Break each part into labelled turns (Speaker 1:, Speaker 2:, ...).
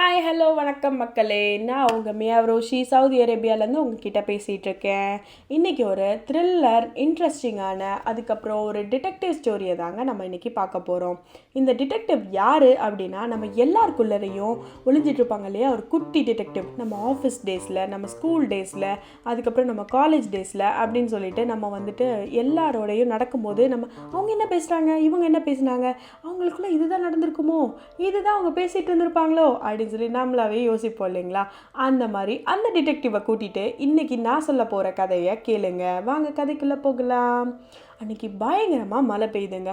Speaker 1: Hi hello வணக்கம் மக்களே. நான் உங்கள் மியா ரோஷி சவுதி அரேபியாவிலேருந்து உங்ககிட்ட பேசிகிட்டு இருக்கேன் இன்றைக்கி ஒரு த்ரில்லர் இன்ட்ரெஸ்டிங்கான அதுக்கப்புறம் ஒரு டிடெக்டிவ் ஸ்டோரியை தாங்க நம்ம இன்றைக்கி பார்க்க போகிறோம் இந்த டிடெக்டிவ் யார் அப்படின்னா நம்ம எல்லாருக்குள்ளரையும் ஒளிஞ்சிட்ருப்பாங்க இல்லையா ஒரு குட்டி டிடெக்டிவ் நம்ம ஆஃபீஸ் டேஸில் நம்ம ஸ்கூல் டேஸில் அதுக்கப்புறம் நம்ம காலேஜ் டேஸில் அப்படின்னு சொல்லிட்டு நம்ம வந்துட்டு எல்லாரோடையும் நடக்கும்போது நம்ம அவங்க என்ன பேசுகிறாங்க இவங்க என்ன பேசுனாங்க? அவங்களுக்குள்ளே இதுதான் நடந்திருக்குமோ? இதுதான் அவங்க பேசிகிட்டு இருந்திருப்பாங்களோ அப்படின்னு சொல்லி நம்மளாவே யோசிப்போம் இல்லைங்களா? அந்த மாதிரி அந்த டிடெக்டிவை கூட்டிகிட்டு இன்னைக்கு நான் சொல்ல போகிற கதையை கேளுங்க. வாங்க கதைக்குள்ளே போகலாம். அன்னைக்கு பயங்கரமாக மழை பெய்யுதுங்க.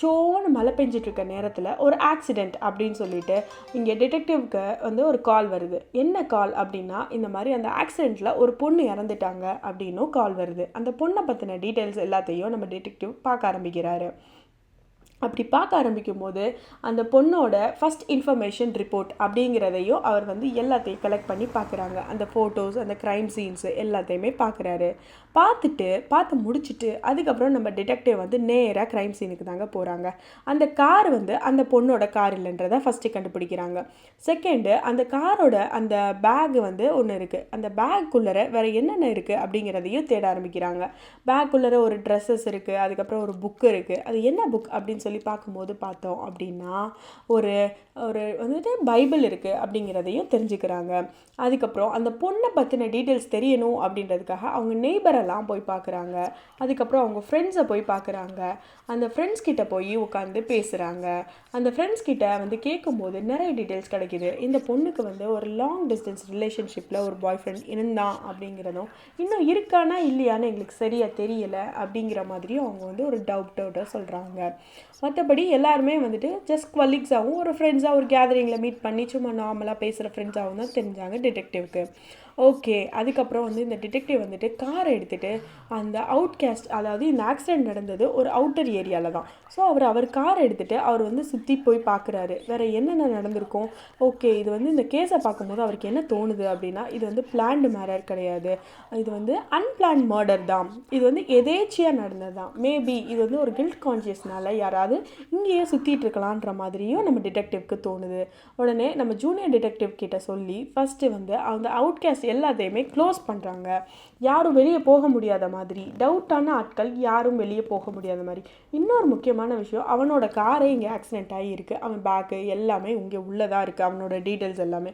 Speaker 1: சோன்னு மழை பெஞ்சிட்ருக்க நேரத்தில் ஒரு ஆக்சிடெண்ட் அப்படின்னு சொல்லிட்டு இங்கே டிடெக்டிவ்க்கு வந்து ஒரு கால் வருது. என்ன கால் அப்படின்னா இந்த மாதிரி அந்த ஆக்சிடெண்ட்டில் ஒரு பொண்ணு இறந்துட்டாங்க அப்படின்னும் கால் வருது. அந்த பொண்ணை பற்றின டீட்டெயில்ஸ் எல்லாத்தையும் நம்ம டிடெக்டிவ் பார்க்க ஆரம்பிக்கிறாரு. அப்படி பார்க்க ஆரம்பிக்கும் போது அந்த பொண்ணோட ஃபஸ்ட் இன்ஃபர்மேஷன் ரிப்போர்ட் அப்படிங்கிறதையும் அவர் வந்து எல்லாத்தையும் கலெக்ட் பண்ணி பார்க்குறாங்க. அந்த ஃபோட்டோஸ் அந்த க்ரைம் சீன்ஸு எல்லாத்தையுமே பார்க்குறாரு. பார்த்துட்டு பார்த்து முடிச்சுட்டு அதுக்கப்புறம் நம்ம டிடெக்டிவ் வந்து நேராக க்ரைம் சீனுக்கு தாங்க போகிறாங்க அந்த கார் வந்து அந்த பொண்ணோட கார் இல்லைன்றதை ஃபஸ்ட்டு கண்டுபிடிக்கிறாங்க. செகண்டு அந்த காரோட அந்த பேக் வந்து ஒன்று இருக்குது அந்த பேக்குள்ளர வேறு என்னென்ன இருக்குது அப்படிங்கிறதையும் தேட ஆரம்பிக்கிறாங்க. பேக்குள்ளர ஒரு ட்ரெஸ்ஸஸ் இருக்குது அதுக்கப்புறம் ஒரு புக்கு இருக்குது அது என்ன புக் அப்படின்னு சொல்லி பார்க்கும்போது பார்த்தோம் அப்படின்னா ஒரு ஒரு வந்துட்டு பைபிள் இருக்குது அப்படிங்கிறதையும் தெரிஞ்சுக்கிறாங்க. அதுக்கப்புறம் அந்த பொண்ணை பற்றின டீட்டெயில்ஸ் தெரியணும் அப்படின்றதுக்காக அவங்க நெய்பரெல்லாம் போய் பார்க்குறாங்க. அதுக்கப்புறம் அவங்க ஃப்ரெண்ட்ஸை போய் பார்க்குறாங்க. அந்த ஃப்ரெண்ட்ஸ் கிட்ட போய் உட்காந்து பேசுகிறாங்க அந்த ஃப்ரெண்ட்ஸ் கிட்ட வந்து கேட்கும்போது நிறைய டீட்டெயில்ஸ் கிடைக்கிது. இந்த பொண்ணுக்கு வந்து ஒரு லாங் டிஸ்டன்ஸ் ரிலேஷன்ஷிப்பில் ஒரு பாய் ஃப்ரெண்ட் இருந்தான் அப்படிங்கிறதும் இன்னும் இருக்கானா இல்லையான்னு எங்களுக்கு சரியாக தெரியலை அப்படிங்கிற மாதிரியும் அவங்க வந்து ஒரு டவுட்டோட சொல்கிறாங்க மற்றபடி எல்லாருமே வந்துட்டு ஜஸ்ட் கொலீக்ஸாகவும் ஒரு ஃப்ரெண்ட்ஸாக ஒரு கேதரிங்கில் மீட் பண்ணி சும்மா நார்மலாக பேசுகிற ஃப்ரெண்ட்ஸாகவும் தான் தெரிஞ்சாங்க டிடெக்டிவ்க்கு ஓகே அதுக்கப்புறம் வந்து இந்த டிடெக்டிவ் வந்துட்டு காரை எடுத்துகிட்டு அந்த அவுட் கேஸ்ட் அதாவது இந்த ஆக்சிடென்ட் நடந்தது ஒரு அவுட்டர் ஏரியாவில் தான். ஸோ அவர் அவர் கார் எடுத்துகிட்டு அவர் வந்து சுற்றி போய் பார்க்குறாரு வேறு என்னென்ன நடந்திருக்கும்? ஓகே இது வந்து இந்த கேஸை பார்க்கும்போது அவருக்கு என்ன தோணுது அப்படின்னா இது வந்து பிளான்டு மேரர் கிடையாது. இது வந்து அன்பிளான்ட் மர்டர் தான். இது வந்து எதேச்சியாக நடந்தது தான். மேபி இது வந்து ஒரு கில்ட் கான்ஷியஸ்னால யாராவது இங்கேயே சுற்றிட்டு இருக்கலான்ற மாதிரியும் நம்ம டிடெக்டிவ்க்கு தோணுது. உடனே நம்ம ஜூனியர் டிடெக்டிவ் கிட்ட சொல்லி ஃபஸ்ட்டு வந்து அந்த அவுட் கேஸ்ட் எல்லாத்தையுமே க்ளோஸ் பண்ணுறாங்க யாரும் வெளியே போக முடியாத மாதிரி டவுட்டான ஆட்கள் யாரும் வெளியே போக முடியாத மாதிரி. இன்னொரு முக்கியமான விஷயம் அவனோட காரே இங்கே ஆக்சிடென்ட் ஆகியிருக்கு அவன் பேக்கு எல்லாமே இங்கே உள்ளதாக இருக்குது அவனோட டீட்டெயில்ஸ் எல்லாமே.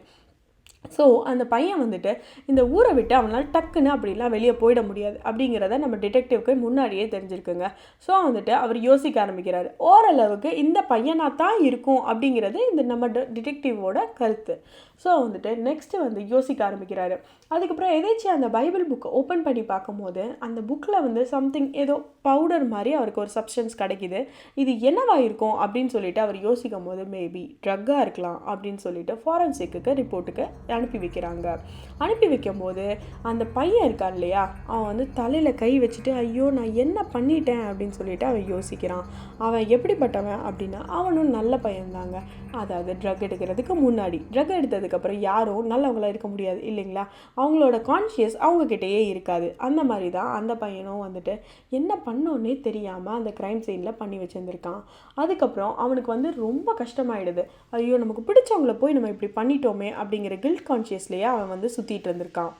Speaker 1: ஸோ அந்த பையன் வந்துட்டு இந்த ஊரை விட்டு அவனால் டக்குன்னு அப்படிலாம் வெளியே போயிட முடியாது அப்படிங்கிறத நம்ம டிடெக்டிவ்க்கு முன்னாடியே தெரிஞ்சிருக்குங்க. ஸோ வந்துட்டு அவர் யோசிக்க ஆரம்பிக்கிறார். ஓரளவுக்கு இந்த பையனாக தான் இருக்கும் அப்படிங்கிறது இந்த நம்ம டிடெக்டிவோட கருத்து. ஸோ வந்துட்டு நெக்ஸ்ட்டு வந்து யோசிக்க ஆரம்பிக்கிறாரு. அதுக்கப்புறம் எதாச்சும் அந்த பைபிள் புக்கை ஓப்பன் பண்ணி பார்க்கும்போது அந்த புக்கில் வந்து சம்திங் ஏதோ பவுடர் மாதிரி அவருக்கு ஒரு சப்ஸ்டன்ஸ் கிடைக்கிது. இது என்னவா இருக்கும் அப்படின்னு சொல்லிட்டு அவர் யோசிக்கும் போது மேபி ட்ரக்காக இருக்கலாம் அப்படின்னு சொல்லிட்டு ஃபாரன்சிக்கு ரிப்போர்ட்டுக்கு அனுப்பி வைக்கிறாங்க. அனுப்பி வைக்கும்போது அந்த பையன் இருக்கான் இல்லையா? அவன் வந்து தலையில் கை வச்சுட்டு ஐயோ நான் என்ன பண்ணிட்டேன்? அப்படின்னு சொல்லிட்டு அவன் யோசிக்கிறான். அவன் எப்படிப்பட்டவன் அப்படின்னா அவனும் நல்ல பையன்தாங்க. அதாவது ட்ரக் எடுக்கிறதுக்கு முன்னாடி ட்ரக் எடுத்ததுக்கப்புறம் யாரும் நல்லவங்களாக இருக்க முடியாது இல்லைங்களா? அவங்களோட கான்ஷியஸ் அவங்கக்கிட்டேயே இருக்காது. அந்த மாதிரி தான் அந்த பையனும் வந்துட்டு என்ன பண்ணோன்னே தெரியாமல் அந்த க்ரைம் சீனில் பண்ணி வச்சுருந்துருக்கான். அதுக்கப்புறம் அவனுக்கு வந்து ரொம்ப கஷ்டமாயிடுது. ஐயோ நமக்கு பிடிச்சவங்கள போய் நம்ம இப்படி பண்ணிட்டோமே அப்படிங்கிற கில் கான்ஷியஸ்லேயே அவன் வந்து சுற்றிட்டு இருந்திருக்கான்.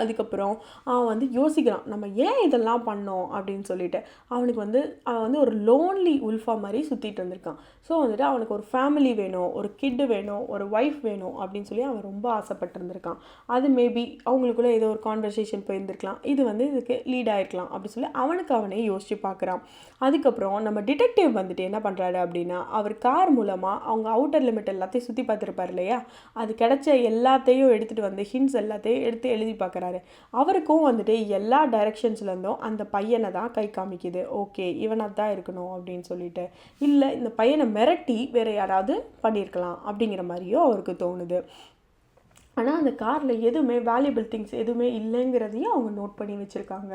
Speaker 1: அதுக்கப்புறம் அவன் வந்து யோசிக்கிறான் நம்ம ஏன் இதெல்லாம் பண்ணோம் அப்படின்னு சொல்லிட்டு. அவனுக்கு வந்து அவன் வந்து ஒரு லோன்லி உல்ஃபா மாதிரி சுற்றிட்டு வந்திருக்கான் ஸோ வந்துட்டு அவனுக்கு ஒரு ஃபேமிலி வேணும் ஒரு கிட்டு வேணும் ஒரு ஒய்ஃப் வேணும் அப்படின்னு சொல்லி அவன் ரொம்ப ஆசைப்பட்டிருந்திருக்கான் அது மேபி அவங்களுக்குள்ள ஏதோ ஒரு கான்வர்சேஷன் போயிருந்துருக்கலாம். இது வந்து இதுக்கு லீட் ஆகிருக்கலாம் அப்படின்னு சொல்லி அவனுக்கு அவனே யோசிச்சு பார்க்குறான். அதுக்கப்புறம் நம்ம டிடெக்டிவ் வந்துட்டு என்ன பண்ணுறாரு அப்படின்னா அவர் கார் மூலமாக அவங்க அவுட்டர் லிமிட் எல்லாத்தையும் சுற்றி பார்த்துருப்பார் இல்லையா? அது கிடைச்ச எல்லாத்தையும் எடுத்துகிட்டு வந்து ஹிண்ட்ஸ் எல்லாத்தையும் எடுத்து எழுதி பார்க்குறாரு. அவருக்கும் வந்துட்டு எல்லா டைரக்ஷன்ஸ்லேருந்தும் அந்த பையனை தான் கை காமிக்குது. ஓகே இவனாக தான் இருக்கணும் அப்படின்னு சொல்லிட்டு. இல்லை இந்த பையனை மிரட்டி வேறு யாராவது பண்ணியிருக்கலாம் அப்படிங்கிற மாதிரியும் அவருக்கு தோணுது. ஆனால் அந்த காரில் எதுவுமே வேல்யூபிள் திங்ஸ் எதுவுமே இல்லைங்கிறதையும் அவங்க நோட் பண்ணி வச்சுருக்காங்க.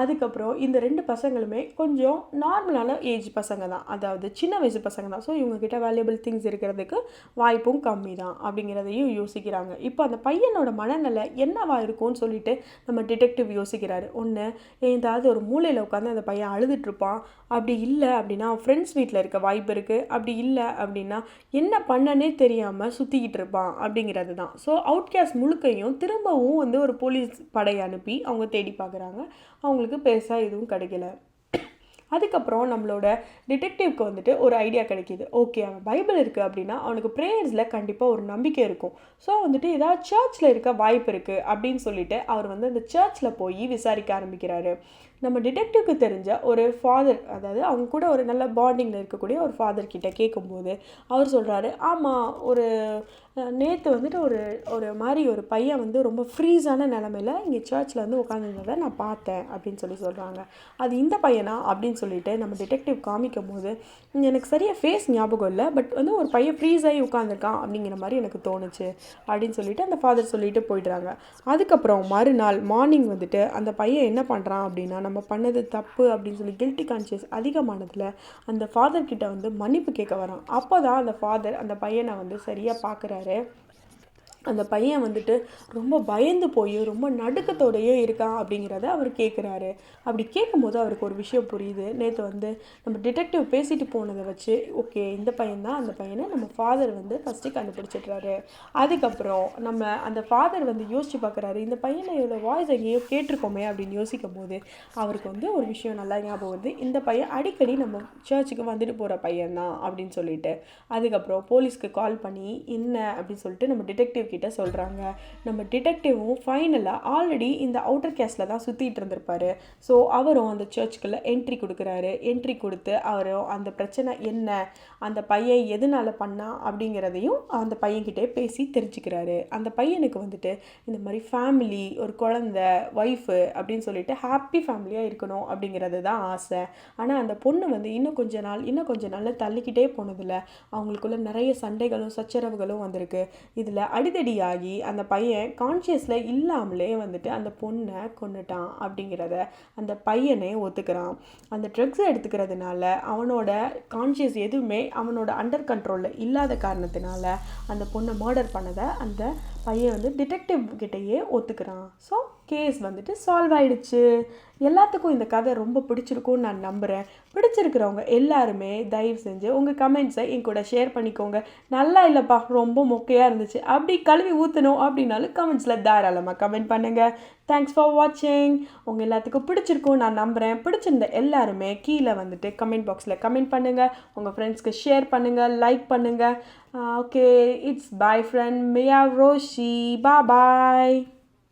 Speaker 1: அதுக்கப்புறம் இந்த ரெண்டு பசங்களுமே கொஞ்சம் நார்மலான ஏஜ் பசங்க தான். அதாவது சின்ன வயசு பசங்க தான். ஸோ இவங்கக்கிட்ட வேல்யூபிள் திங்ஸ் இருக்கிறதுக்கு வாய்ப்பும் கம்மி தான் அப்படிங்கிறதையும் யோசிக்கிறாங்க. இப்போ அந்த பையனோட மனநிலை என்னவா இருக்கும்னு சொல்லிட்டு நம்ம டிடெக்டிவ் யோசிக்கிறாரு. ஒன்று ஏதாவது ஒரு மூலையில் உட்காந்து அந்த பையன் அழுதுட்ருப்பான் அப்படி இல்லை அப்படின்னா அவன் ஃப்ரெண்ட்ஸ் வீட்டில் இருக்க வாய்ப்பு இருக்குது அப்படி இல்லை அப்படின்னா என்ன பண்ணனே தெரியாமல் சுற்றிக்கிட்டு இருப்பான் அப்படிங்கிறது தான். ஸோ அவுட்கேஸ்ட் முழுக்கையும் திரும்பவும் வந்து ஒரு போலீஸ் படை அனுப்பி அவங்க தேடி பார்க்குறாங்க. அவங்களுக்கு பெருசாக எதுவும் கிடைக்கல. அதுக்கப்புறம் நம்மளோட டிடெக்டிவ்க்கு வந்துட்டு ஒரு ஐடியா கிடைக்கிது. ஓகே அவன் பைபிள் இருக்குது அப்படின்னா அவனுக்கு ப்ரேயர்ஸில் கண்டிப்பாக ஒரு நம்பிக்கை இருக்கும். ஸோ வந்துட்டு ஏதாவது சர்ச்சில் இருக்க வாய்ப்பு இருக்குது அப்படின்னு சொல்லிட்டு அவர் வந்து அந்த சர்ச்சில் போய் விசாரிக்க ஆரம்பிக்கிறாரு. நம்ம டிடெக்டிவ்க்கு தெரிஞ்ச ஒரு ஃபாதர் அதாவது அவங்க கூட ஒரு நல்ல பாண்டிங்கில் இருக்கக்கூடிய ஒரு ஃபாதர் கிட்ட கேட்கும்போது அவர் சொல்கிறாரு ஆமாம் ஒரு நேற்று வந்துட்டு ஒரு ஒரு மாதிரி ஒரு பையன் வந்து ரொம்ப ஃப்ரீஸான நிலமையில இங்கே சர்ச்சில் வந்து உட்காந்துருந்ததை நான் பார்த்தேன் அப்படின்னு சொல்லி சொல்கிறாங்க அது இந்த பையனா அப்படின்னு சொல்லிட்டு நம்ம டிடெக்டிவ் காமிக்கும் போது எனக்கு சரியாக ஃபேஸ் ஞாபகம் இல்லை பட் வந்து ஒரு பையன் ஃப்ரீஸ் ஆகி உட்காந்துருக்கான் அப்படிங்கிற மாதிரி எனக்கு தோணுச்சு அப்படின்னு சொல்லிட்டு அந்த ஃபாதர் சொல்லிட்டு போயிடுறாங்க. அதுக்கப்புறம் மறுநாள் மார்னிங் வந்துட்டு அந்த பையன் என்ன பண்ணுறான் அப்படின்னா நம்ம நம்ம பண்ணது தப்பு அப்படின்னு சொல்லி கில்ட்டி கான்ஷியஸ் அதிகமானதில் அந்த ஃபாதர்கிட்ட வந்து மன்னிப்பு கேட்க வரான். அப்போ தான் அந்த ஃபாதர் அந்த பையனை வந்து சரியாக பார்க்குறாரு அந்த பையன் வந்துட்டு ரொம்ப பயந்து போய் ரொம்ப நடுக்கத்தோடையே இருக்கான் அப்படிங்கிறத அவர் கேட்குறாரு அப்படி கேட்கும்போது அவருக்கு ஒரு விஷயம் புரியுது. நேற்று வந்து நம்ம டிடெக்டிவ் பேசிட்டு போனதை வச்சு ஓகே இந்த பையன்தான் அந்த பையனை நம்ம ஃபாதர் வந்து ஃபஸ்ட்டு கண்டுபிடிச்சிட்றாரு. அதுக்கப்புறம் நம்ம அந்த ஃபாதர் வந்து யோசிச்சு பார்க்குறாரு இந்த பையனோட வாய்ஸ் எங்கேயோ கேட்டிருக்கோமே அப்படின்னு யோசிக்கும் போது அவருக்கு வந்து ஒரு விஷயம் நல்லா ஞாபகம் வருது. இந்த பையன் அடிக்கடி நம்ம சர்ச்சுக்கு வந்துட்டு போகிற பையன் தான் அப்படின்னு சொல்லிட்டு. அதுக்கப்புறம் போலீஸ்க்கு கால் பண்ணி என்ன? அப்படின்னு சொல்லிட்டு நம்ம டிடெக்டிவ் கிட்ட சொல்கிறாங்க நம்ம டிடெக்டிவும் ஃபைனலாக ஆல்ரெடி இந்த அவுட்டர் கேஸ்டில் தான் சுற்றிட்டு இருந்திருப்பாரு. ஸோ அவரும் அந்த சர்ச்சுக்குள்ளே என்ட்ரி கொடுக்குறாரு. என்ட்ரி கொடுத்து அவரும் அந்த பிரச்சனை என்ன? அந்த பையன் எதனால் பண்ணா? அப்படிங்கிறதையும் அந்த பையன்கிட்டே பேசி தெரிஞ்சுக்கிறாரு. அந்த பையனுக்கு வந்துட்டு இந்த மாதிரி ஃபேமிலி ஒரு குழந்த ஒய்ஃபு அப்படின்னு சொல்லிட்டு ஹாப்பி ஃபேமிலியாக இருக்கணும் அப்படிங்கிறது தான் ஆசை. ஆனால் அந்த பொண்ணு வந்து இன்னும் கொஞ்ச நாள் இன்னும் கொஞ்ச நாள் தள்ளிக்கிட்டே போனதில்ல. அவங்களுக்குள்ள நிறைய சண்டைகளும் சச்சரவுகளும் வந்திருக்கு. இதில் அடிதடியாகி அந்த பையன் கான்ஷியஸில் இல்லாமலே வந்துட்டு அந்த பொண்ணை கொண்டுட்டான் அப்படிங்கிறத அந்த பையனே ஒத்துக்கிறான். அந்த ட்ரக்ஸை எடுத்துக்கிறதுனால அவனோட கான்ஷியஸ் எதுவுமே அவனோட அண்டர் கண்ட்ரோலில் இல்லாத காரணத்தினால அந்த பொண்ணை மர்டர் பண்ணதை அந்த பையன் வந்து டிடெக்டிவ் கிட்டேயே ஒத்துக்கிறான். ஸோ கேஸ் வந்துட்டு சால்வ் ஆயிடுச்சு. எல்லாத்துக்கும் இந்த கதை ரொம்ப பிடிச்சிருக்கும்னு நான் நம்புகிறேன் பிடிச்சிருக்கிறவங்க எல்லாருமே தயவு செஞ்சு உங்கள் கமெண்ட்ஸை என் கூட ஷேர் பண்ணிக்கோங்க. நல்லா இல்லைப்பா ரொம்ப மொக்கையாக இருந்துச்சு. அப்படி கழுவி ஊற்றணும் அப்படின்னாலும் கமெண்ட்ஸில் தாராளமாக கமெண்ட் பண்ணுங்கள் தேங்க்ஸ் ஃபார் வாட்சிங் உங்கள் எல்லாத்துக்கும் பிடிச்சிருக்கும் நான் நம்புகிறேன் பிடிச்சிருந்த எல்லாருமே கீழே வந்துட்டு கமெண்ட் பாக்ஸில் கமெண்ட் பண்ணுங்கள் உங்கள் ஃப்ரெண்ட்ஸ்க்கு ஷேர் பண்ணுங்கள் லைக் பண்ணுங்கள் ஓகே இட்ஸ் பாய் ஃப்ரெண்ட் மியா ரோஷி பா பாய்